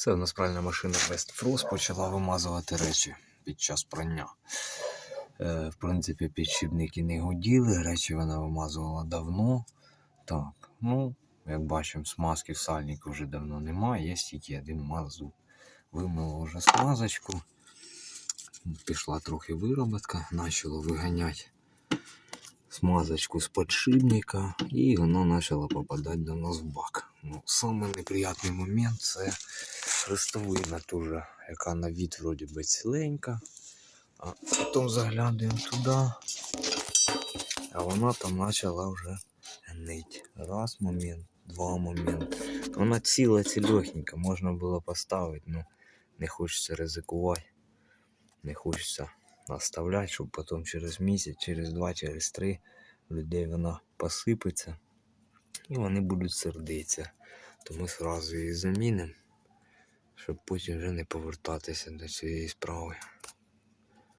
Це у нас пральна машина Best Frost почала вимазувати речі під час прання. Е, в принципі, підшипники не гуділи, речі вона вимазувала давно. Так, ну, як бачимо, смазки в сальнику вже давно немає, є тільки один мазу. Вимила вже смазочку. Пішла трохи вироботка, почало виганяти смазочку з подшипника, і воно почало попадати до нас в бак. Ну, самий момент це хрестовина теж, яка на від вроді би ціленька. А потім заглянемо туди, а вона там почала вже гнить. Раз момент, два моменти. Вона ціла цілехненька, можна було поставити, ну не хочеться ризикувати. Не хочеться оставляти, щоб потім через місяць, через два, через три людей вона посипеться і вони будуть сердитися. То ми одразу її замінимо, щоб потім вже не повертатися до цієї справи.